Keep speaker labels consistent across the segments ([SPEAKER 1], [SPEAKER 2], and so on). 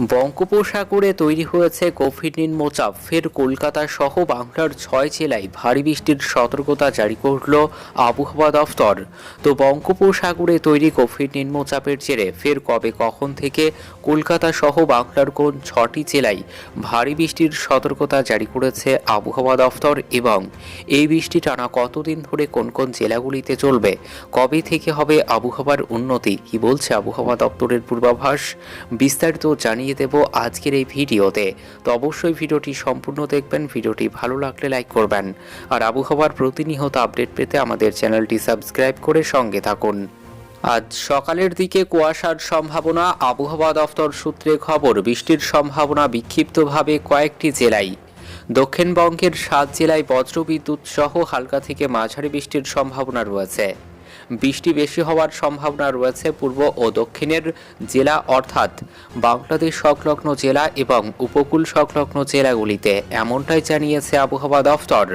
[SPEAKER 1] বঙ্গোপসাগরে তৈরি হয়েছে কোভিড নিম্নচাপ। ফের কলকাতা সহ বাংলার ছয় জেলায় ভারী বৃষ্টির সতর্কতা জারি করল আবহাওয়া দফতর। তো বঙ্গোপসাগরে তৈরি কোভিড নিম্নচাপের জেরে ফের কবে কখন থেকে কলকাতা সহ বাংলার কোন ছটি জেলায় ভারী বৃষ্টির সতর্কতা জারি করেছে আবহাওয়া দফতর এবং এই বৃষ্টি টানা কতদিন ধরে কোন কোন জেলাগুলিতে চলবে? কবে থেকে হবে আবহাওয়ার উন্নতি? কি বলছে আবহাওয়া দপ্তরের পূর্বাভাস? বিস্তারিত জানিয়ে দেব আজকের এই ভিডিওতে। তো অবশ্যই ভিডিওটি সম্পূর্ণ দেখবেন, ভিডিওটি ভালো লাগলে লাইক করবেন। আর আবহাওয়ার প্রতিনিয়ত আপডেট পেতে আমাদের চ্যানেলটি সাবস্ক্রাইব করে সঙ্গে থাকুন। আজ সকালের দিকে কুয়াশার সম্ভাবনা, আবহাওয়া দফতর সূত্রে খবর, বৃষ্টির সম্ভাবনা বিক্ষিপ্তভাবে কয়েকটি জেলায়। দক্ষিণবঙ্গের সাত জেলায় বজ্রবিদ্যুৎ সহ হালকা থেকে মাঝারি বৃষ্টির সম্ভাবনা রয়েছে। বৃষ্টি বেশি হওয়ার সম্ভাবনা রয়েছে পূর্ব ও দক্ষিণের জেলা অর্থাৎ বাংলাদেশ সংলগ্ন জেলা এবং উপকূল সংলগ্ন জেলাগুলিতে, এমনটাই জানিয়েছে আবহাওয়া দফতর।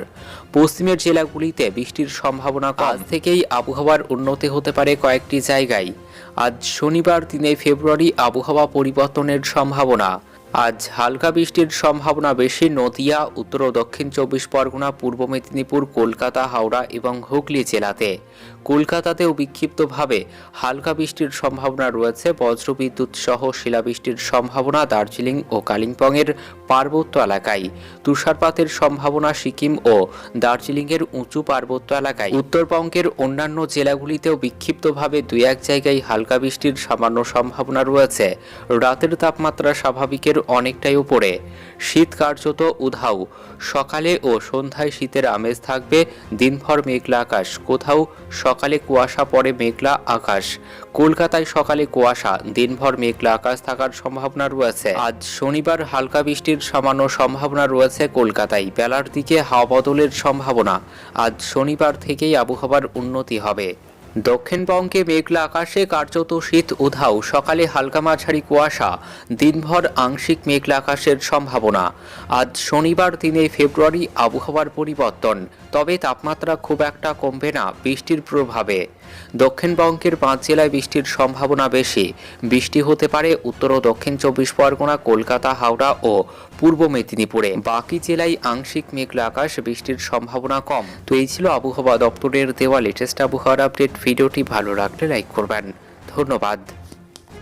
[SPEAKER 1] পশ্চিমের জেলাগুলিতে বৃষ্টির সম্ভাবনা আজ থেকেই আবহাওয়ার উন্নতি হতে পারে কয়েকটি জায়গায়। আজ শনিবার তিনে ফেব্রুয়ারি আবহাওয়া পরিবর্তনের সম্ভাবনা। আজ হালকা বৃষ্টির সম্ভাবনা বেশি। নদিয়া, উত্তর ও দক্ষিণ চব্বিশ পরগনা, পূর্ব মেদিনীপুর, কলকাতা, হাওড়া এবং হুগলি জেলাতে। কলকাতাতেও বিক্ষিপ্তভাবে হালকা বৃষ্টির সম্ভাবনা রয়েছে। বজ্রবিদ্যুৎ সহ শিলাবৃষ্টির সম্ভাবনা দার্জিলিং ও কালিম্পংয়ের পার্বত্য এলাকায়। তুষারপাতের সম্ভাবনা সিকিম ও দার্জিলিংয়ের উঁচু পার্বত্য এলাকায়। উত্তরবঙ্গের অন্যান্য জেলাগুলিতেও বিক্ষিপ্তভাবে দুই এক জায়গায় হালকা বৃষ্টির সামান্য সম্ভাবনা রয়েছে। রাতের তাপমাত্রা স্বাভাবিকের অনেকটাই উপরে। শীত কার্যত উধাও। সকালে ও সন্ধ্যায় শীতের আমেজ থাকবে দিনভর মেঘলা আকাশ। কোথাও সকালে কুয়াশা পড়ে মেঘলা আকাশ। কলকাতায় সকালে কুয়াশা, দিনভর মেঘলা আকাশ থাকার সম্ভাবনা রয়েছে। আজ শনিবার হালকা বৃষ্টির সামান্য সম্ভাবনা রয়েছে কলকাতায়। বেলার দিকে হাওয়া বদলের সম্ভাবনা। আজ শনিবার থেকেই আবহাওয়ার উন্নতি হবে। দক্ষিণবঙ্গে মেঘলা আকাশে কার্যত শীত উধাও। সকালে হালকা মাঝারি কুয়াশা, দিনভর আংশিক মেঘলা আকাশের সম্ভাবনা। আজ শনিবার দিনে ফেব্রুয়ারি আবহাওয়ার পরিবর্তন, তবে তাপমাত্রা খুব একটা কমবে না বৃষ্টির প্রভাবে। দক্ষিণবঙ্গের পাঁচ জেলায় বৃষ্টির সম্ভাবনা বেশি। বৃষ্টি হতে পারে উত্তর ও দক্ষিণ চব্বিশ পরগনা, কলকাতা, হাওড়া ও পূর্ব মেদিনীপুরে। বাকি জেলায় আংশিক মেঘলা আকাশ, বৃষ্টির সম্ভাবনা কম। তো এই ছিল আবহাওয়া দপ্তরের দেওয়া লেটেস্ট আবহাওয়ার আপডেট ভিডিওটি ভালো লাগলে লাইক করবেন। ধন্যবাদ।